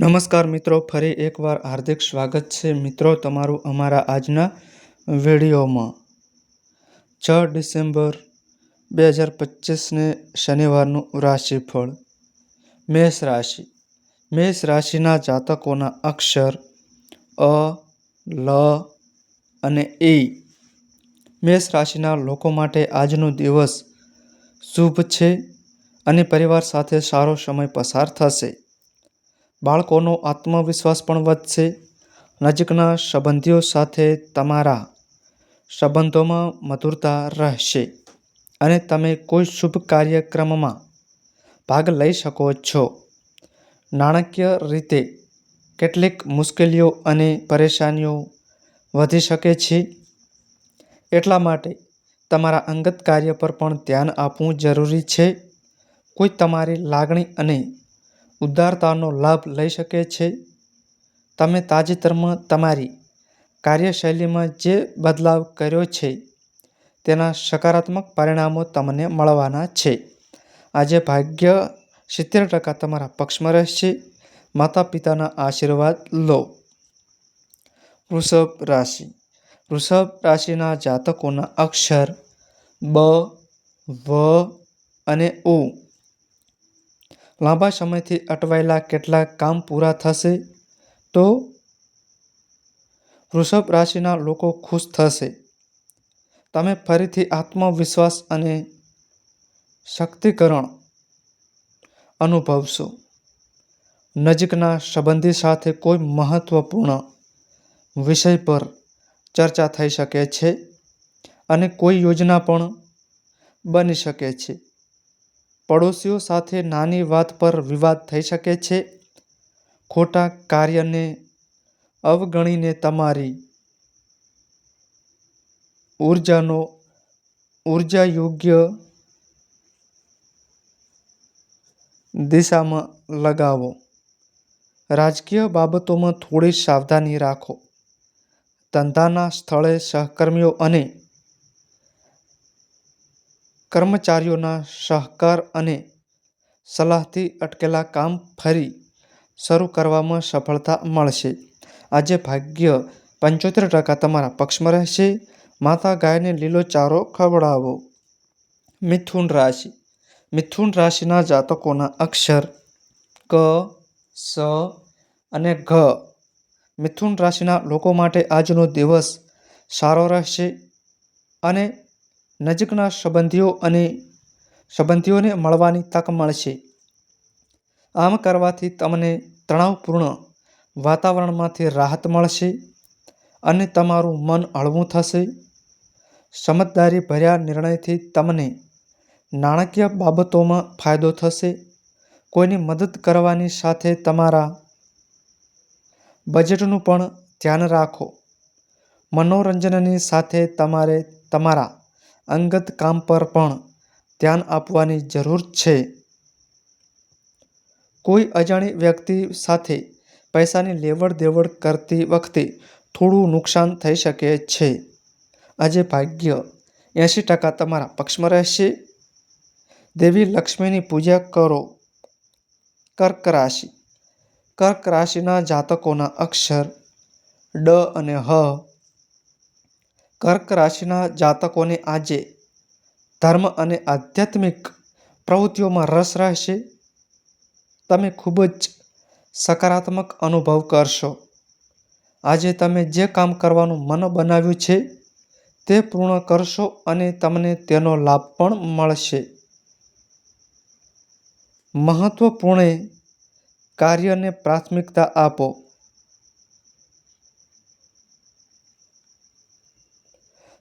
નમસ્કાર મિત્રો, ફરી એકવાર હાર્દિક સ્વાગત છે મિત્રો તમારું અમારા આજના વિડીયોમાં. છ ડિસેમ્બર બે હજાર પચીસને શનિવારનું રાશિફળ. મેષ રાશિ. મેષ રાશિના જાતકોના અક્ષર અ, લ અને એ મેષ રાશિના લોકો માટે આજનો દિવસ શુભ છે અને પરિવાર સાથે સારો સમય પસાર થશે. બાળકોનો આત્મવિશ્વાસ પણ વધશે. નજીકના સંબંધીઓ સાથે તમારા સંબંધોમાં મધુરતા રહેશે અને તમે કોઈ શુભ કાર્યક્રમમાં ભાગ લઈ શકો છો. નાણાકીય રીતે કેટલીક મુશ્કેલીઓ અને પરેશાનીઓ વધી શકે છે. એટલા માટે તમારા અંગત કાર્ય પર પણ ધ્યાન આપવું જરૂરી છે. કોઈ તમારી લાગણી અને ઉદારતાનો લાભ લઈ શકે છે. તમે તાજેતરમાં તમારી કાર્યશૈલીમાં જે બદલાવ કર્યો છે, તેના સકારાત્મક પરિણામો તમને મળવાના છે. આજે ભાગ્ય સિત્તેર ટકા તમારા પક્ષમાં રહેશે. માતા પિતાના આશીર્વાદ લો. વૃષભ રાશિ. વૃષભ રાશિના જાતકોના અક્ષર બ, વ અને ઉ. લાંબા સમયથી અટવાયેલા કેટલાક કામ પૂરા થશે તો વૃષભ રાશિના લોકો ખુશ થશે. તમે ફરીથી આત્મવિશ્વાસ અને શક્તિકરણ અનુભવશો. નજીકના સંબંધી સાથે કોઈ મહત્વપૂર્ણ વિષય પર ચર્ચા થઈ શકે છે અને કોઈ યોજના પણ બની શકે છે. પડોશીઓ સાથે નાની વાત પર વિવાદ થઈ શકે છે. ખોટા કાર્યને અવગણીને તમારી ઊર્જાનો ઊર્જા યોગ્ય દિશામાં લગાવો. રાજકીય બાબતોમાં થોડી સાવધાની રાખો. ધંધાના સ્થળે સહકર્મીઓ અને કર્મચારીઓના સહકાર અને સલાહથી અટકેલા કામ ફરી શરૂ કરવામાં સફળતા મળશે. આજે ભાગ્ય પંચોતેર ટકા તમારા પક્ષમાં રહેશે. માતા ગાયને લીલો ચારો ખવડાવો. મિથુન રાશિ. મિથુન રાશિના જાતકોના અક્ષર ક, સ અને ઘ. મિથુન રાશિના લોકો માટે આજનો દિવસ સારો રહેશે અને નજીકના સંબંધીઓ અને સંબંધીઓને મળવાની તક મળશે. આમ કરવાથી તમને તણાવપૂર્ણ વાતાવરણમાંથી રાહત મળશે અને તમારું મન હળવું થશે. સમજદારી ભર્યા નિર્ણયથી તમને નાણાકીય બાબતોમાં ફાયદો થશે. કોઈની મદદ કરવાની સાથે તમારા બજેટનું પણ ધ્યાન રાખો. મનોરંજનની સાથે તમારે તમારા અંગત કામ પર પણ ધ્યાન આપવાની જરૂર છે. કોઈ અજાણી વ્યક્તિ સાથે પૈસાની લેવડ દેવડ કરતી વખતે થોડું નુકસાન થઈ શકે છે. આજે ભાગ્ય એંશી ટકા તમારા પક્ષમાં રહેશે. દેવી લક્ષ્મીની પૂજા કરો. કર્ક રાશિ. કર્ક રાશિના જાતકોના અક્ષર ડ અને હ કર્ક રાશિના જાતકોને આજે ધર્મ અને આધ્યાત્મિક પ્રવૃત્તિઓમાં રસ રહેશે. તમે ખૂબ જ સકારાત્મક અનુભવ કરશો. આજે તમે જે કામ કરવાનું મન બનાવ્યું છે, તે પૂર્ણ કરશો અને તમને તેનો લાભ પણ મળશે. મહત્વપૂર્ણ કાર્યને પ્રાથમિકતા આપો.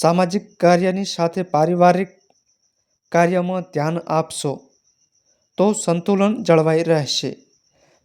સામાજિક કાર્યની સાથે પારિવારિક કાર્યમાં ધ્યાન આપશો તો સંતુલન જળવાઈ રહેશે.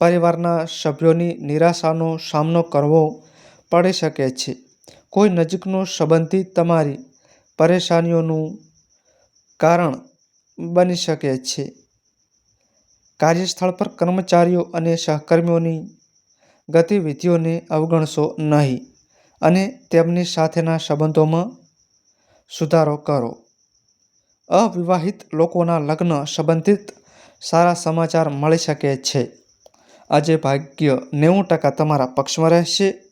પરિવારના સભ્યોની નિરાશાનો સામનો કરવો પડી શકે છે. કોઈ નજીકનો સંબંધી તમારી પરેશાનીઓનું કારણ બની શકે છે. કાર્યસ્થળ પર કર્મચારીઓ અને સહકર્મીઓની ગતિવિધિઓને અવગણશો નહીં અને તેમની સાથેના સંબંધોમાં સુધારો કરો. અવિવાહિત લોકોના લગ્ન સંબંધિત સારા સમાચાર મળી શકે છે. આજે ભાગ્ય નેવું ટકા તમારા પક્ષમાં રહેશે.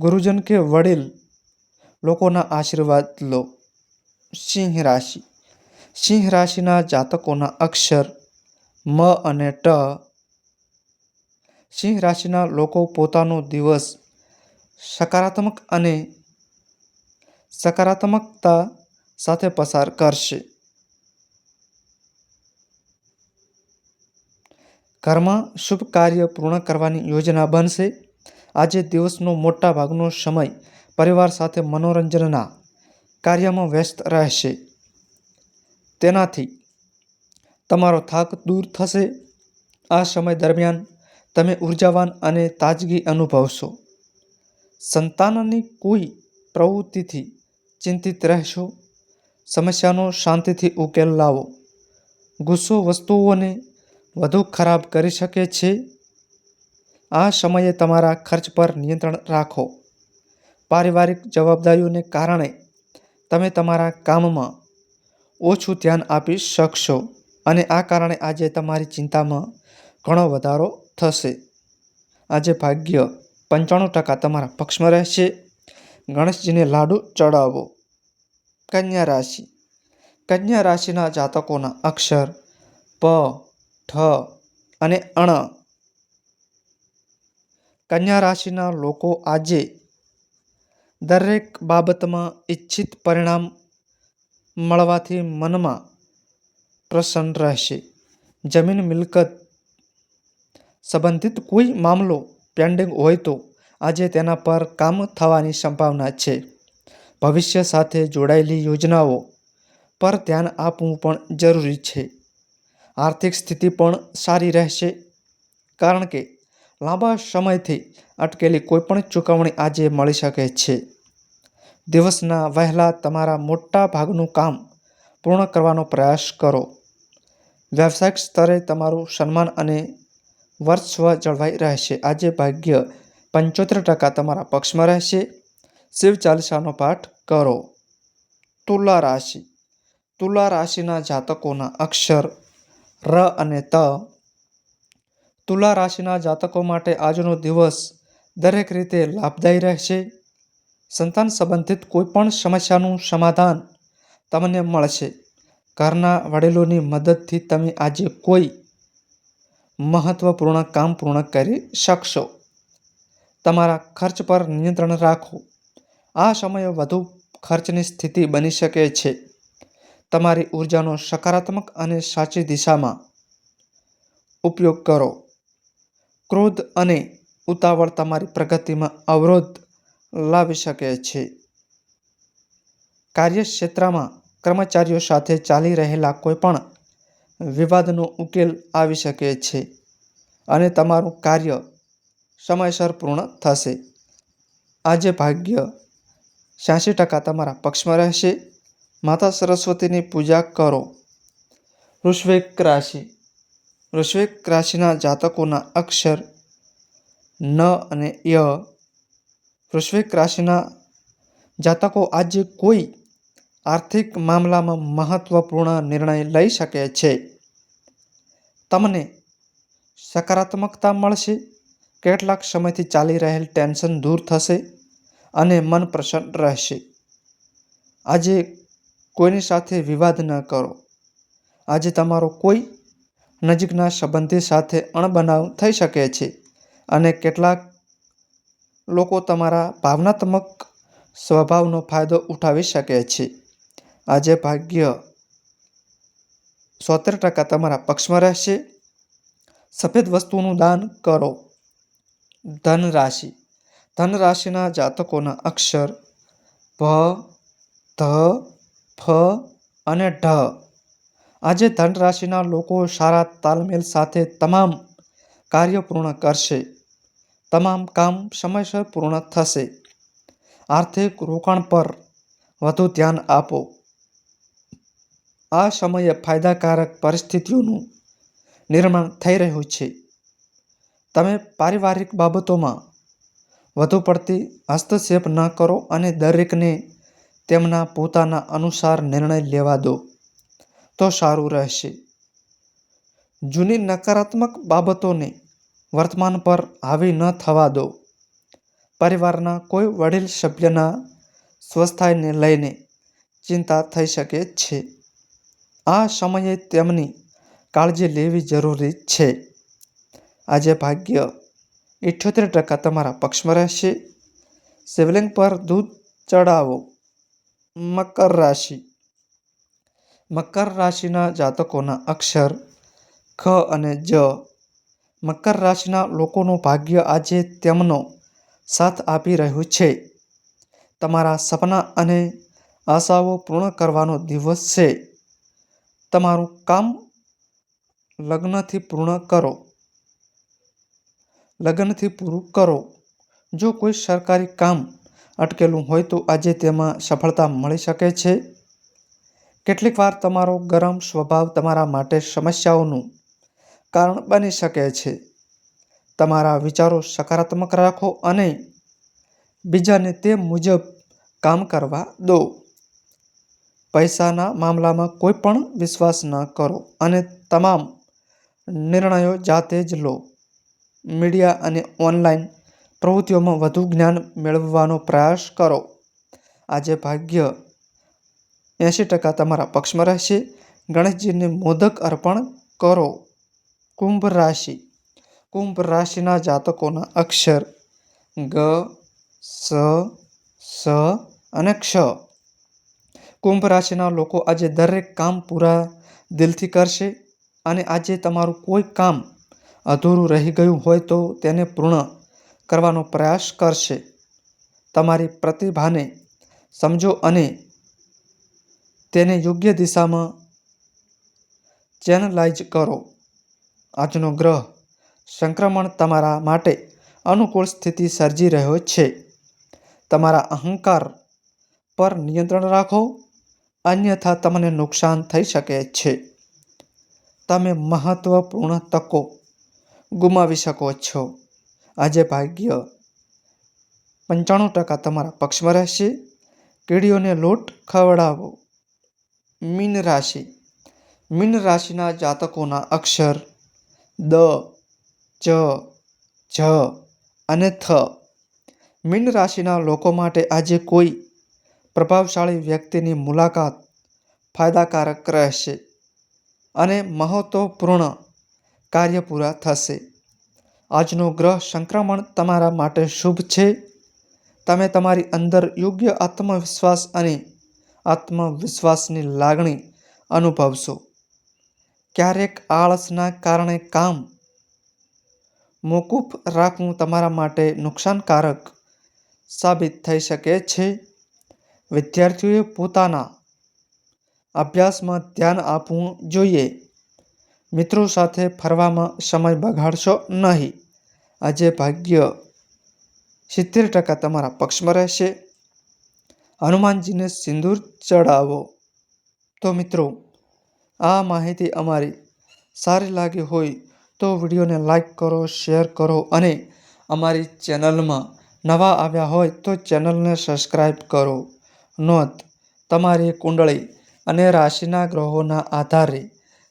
ગુરુજન કે વડીલ, લોકોના આશીર્વાદ લો. સિંહ રાશિ. સિંહ રાશિના જાતકોના અક્ષર, મ અને ટ. સિંહ રાશિના લોકો પોતાનો દિવસ સકારાત્મક અને સકારાત્મકતા સાથે પસાર કરશે. ઘરમાં શુભ કાર્ય પૂર્ણ કરવાની યોજના બનશે. આજે દિવસનો મોટા ભાગનો સમય પરિવાર સાથે મનોરંજનના કાર્યમાં વ્યસ્ત રહેશે. તેનાથી તમારો થાક દૂર થશે. આ સમય દરમિયાન તમે ઉર્જાવાન અને તાજગી અનુભવશો. સંતાનની કોઈ પ્રવૃત્તિથી ચિંતિત રહેશો. સમસ્યાનો શાંતિથી ઉકેલ લાવો. ગુસ્સો વસ્તુઓને વધુ ખરાબ કરી શકે છે. આ સમયે તમારા ખર્ચ પર નિયંત્રણ રાખો. પારિવારિક જવાબદારીઓને કારણે તમે તમારા કામમાં ઓછું ધ્યાન આપી શકશો અને આ કારણે આજે તમારી ચિંતામાં ઘણો વધારો થશે. આજે ભાગ્ય પંચાણું ટકા તમારા પક્ષમાં રહેશે. ગણેશજીને લાડુ ચડાવો. કન્યા રાશિ. કન્યા રાશિના જાતકોના અક્ષર પ, ઠ અને અણ. કન્યા રાશિના લોકો આજે દરેક બાબતમાં ઈચ્છિત પરિણામ મળવાથી મનમાં પ્રસન્ન રહેશે. જમીન મિલકત સંબંધિત કોઈ મામલો પેન્ડિંગ હોય તો આજે તેના પર કામ થવાની સંભાવના છે. ભવિષ્ય સાથે જોડાયેલી યોજનાઓ પર ધ્યાન આપવું પણ જરૂરી છે. આર્થિક સ્થિતિ પણ સારી રહેશે, કારણ કે લાંબા સમયથી અટકેલી કોઈપણ ચૂકવણી આજે મળી શકે છે. દિવસના વહેલા તમારા મોટા ભાગનું કામ પૂર્ણ કરવાનો પ્રયાસ કરો. વ્યવસાયિક સ્તરે તમારું સન્માન અને વર્ચસ્વ જળવાઈ રહેશે. આજે ભાગ્ય પંચોતેર ટકા તમારા પક્ષમાં રહેશે. શિવ ચાલીસાનો પાઠ કરો. તુલા રાશિ. તુલા રાશિના જાતકોના અક્ષર ર અને ત. તુલા રાશિના જાતકો માટે આજનો દિવસ દરેક રીતે લાભદાયી રહેશે. સંતાન સંબંધિત કોઈપણ સમસ્યાનું સમાધાન તમને મળશે. ઘરના વડીલોની મદદથી તમે આજે કોઈ મહત્વપૂર્ણ કામ પૂર્ણ કરી શકશો. તમારા ખર્ચ પર નિયંત્રણ રાખો. આ સમયે વધુ ખર્ચની સ્થિતિ બની શકે છે. તમારી ઉર્જાનો સકારાત્મક અને સાચી દિશામાં ઉપયોગ કરો. ક્રોધ અને ઉતાવળ તમારી પ્રગતિમાં અવરોધ લાવી શકે છે. કાર્યક્ષેત્રમાં કર્મચારીઓ સાથે ચાલી રહેલા કોઈપણ વિવાદનો ઉકેલ આવી શકે છે અને તમારું કાર્ય સમયસર પૂર્ણ થશે. આજે ભાગ્ય છ્યાસી ટકા તમારા પક્ષમાં રહેશે. માતા સરસ્વતીની પૂજા કરો. વૃશ્વિક રાશિ. વૃશ્વિક રાશિના જાતકોના અક્ષર ન અને ય. વૃશ્વિક રાશિના જાતકો આજે કોઈ આર્થિક મામલામાં મહત્વપૂર્ણ નિર્ણય લઈ શકે છે. તમને સકારાત્મકતા મળશે. કેટલાક સમયથી ચાલી રહેલ ટેન્શન દૂર થશે અને મન પ્રસન્ન રહેશે. આજે કોઈની સાથે વિવાદ ન કરો. આજે તમારો કોઈ નજીકના સંબંધી સાથે અણબનાવ થઈ શકે છે અને કેટલાક લોકો તમારા ભાવનાત્મક સ્વભાવનો ફાયદો ઉઠાવી શકે છે. આજે ભાગ્ય સોતેર ટકા તમારા પક્ષમાં રહેશે. સફેદ વસ્તુનું દાન કરો. ધન રાશિ ધન રાશિના જાતકોના અક્ષર ભ ધ, ફ અને ઢ. આજે ધન રાશિના લોકો સારા તાલમેલ સાથે તમામ કાર્ય પૂર્ણ કરશે. તમામ કામ સમયસર પૂર્ણ થશે. આર્થિક રોકાણ પર વધુ ધ્યાન આપો. આ સમયે ફાયદાકારક પરિસ્થિતિઓનું નિર્માણ થઈ રહ્યું છે. તમે પારિવારિક બાબતોમાં વધુ પડતી હસ્તક્ષેપ ન કરો અને દરેકને તેમના પોતાના અનુસાર નિર્ણય લેવા દો. તો સારું રહેશે. જૂની નકારાત્મક બાબતોને વર્તમાન પર હાવી ન થવા દો. પરિવારના કોઈ વડીલ સભ્યના સ્વસ્થાયને લઈને ચિંતા થઈ શકે છે. આ સમયે તેમની કાળજી લેવી જરૂરી છે. આજે ભાગ્ય ઇઠ્યોતેર ટકા તમારા પક્ષમાં રહેશે. શિવલિંગ પર દૂધ ચડાવો. મકર રાશિ. મકર રાશિના જાતકોના અક્ષર ખ અને જ. મકર રાશિના લોકોનું ભાગ્ય આજે તેમનો સાથ આપી રહ્યું છે. તમારા સપના અને આશાઓ પૂર્ણ કરવાનો દિવસ છે. તમારું કામ લગ્નથી પૂર્ણ કરો. લગ્નથી પૂરું કરો. જો કોઈ સરકારી કામ અટકેલું હોય તો આજે તેમાં સફળતા મળી શકે છે. કેટલીક વાર તમારો ગરમ સ્વભાવ તમારા માટે સમસ્યાઓનું કારણ બની શકે છે. તમારા વિચારો સકારાત્મક રાખો અને બીજાને તે મુજબ કામ કરવા દો. પૈસાના મામલામાં કોઈ પણ વિશ્વાસ ન કરો અને તમામ નિર્ણયો જાતે જ લો. મીડિયા અને ઓનલાઈન પ્રવૃત્તિઓમાં વધુ જ્ઞાન મેળવવાનો પ્રયાસ કરો. આજે ભાગ્ય એંશી ટકા તમારા પક્ષમાં રહેશે. ગણેશજીને મોદક અર્પણ કરો. કુંભ રાશિ. કુંભ રાશિના જાતકોના અક્ષર ગ, સ સ અને ક્ષ. કુંભ રાશિના લોકો આજે દરેક કામ પૂરા દિલથી કરશે અને આજે તમારું કોઈ કામ અધૂરું રહી ગયું હોય તો તેને પૂર્ણ કરવાનો પ્રયાસ કરશે. તમારી પ્રતિભાને સમજો અને તેને યોગ્ય દિશામાં ચેનલાઇઝ કરો. આજનો ગ્રહ સંક્રમણ તમારા માટે અનુકૂળ સ્થિતિ સર્જી રહ્યો છે. તમારા અહંકાર પર નિયંત્રણ રાખો, અન્યથા તમને નુકસાન થઈ શકે છે. તમે મહત્વપૂર્ણ તકો ગુમાવી શકો છો. આજે ભાગ્ય પંચાણું ટકા તમારા પક્ષમાં રહેશે. કીડીઓને લોટ ખવડાવો. મીન રાશિ. મીન રાશિના જાતકોના અક્ષર દ, ચ, જ અને થ. મીન રાશિના લોકો માટે આજે કોઈ પ્રભાવશાળી વ્યક્તિની મુલાકાત ફાયદાકારક રહેશે અને મહત્વપૂર્ણ કાર્ય પૂરા થશે. આજનો ગ્રહ સંક્રમણ તમારા માટે શુભ છે. તમે તમારી અંદર યોગ્ય આત્મવિશ્વાસ અને આત્મવિશ્વાસની લાગણી અનુભવશો. ક્યારેક આળસના કારણે કામ મોકૂફ રાખવું તમારા માટે નુકસાનકારક સાબિત થઈ શકે છે. વિદ્યાર્થીઓએ પોતાના અભ્યાસમાં ધ્યાન આપવું જોઈએ. મિત્રો સાથે ફરવામાં સમય બગાડશો નહીં. આજે ભાગ્ય સિત્તેર ટકા તમારા પક્ષમાં રહેશે. હનુમાનજીને સિંદૂર ચડાવો. તો મિત્રો, આ માહિતી અમારી સારી લાગી હોય તો વિડીયોને લાઈક કરો, શેર કરો અને અમારી ચેનલમાં નવા આવ્યા હોય તો ચેનલને સબસ્ક્રાઈબ કરો. નોંધ, તમારી કુંડળી અને રાશિના ગ્રહોના આધારે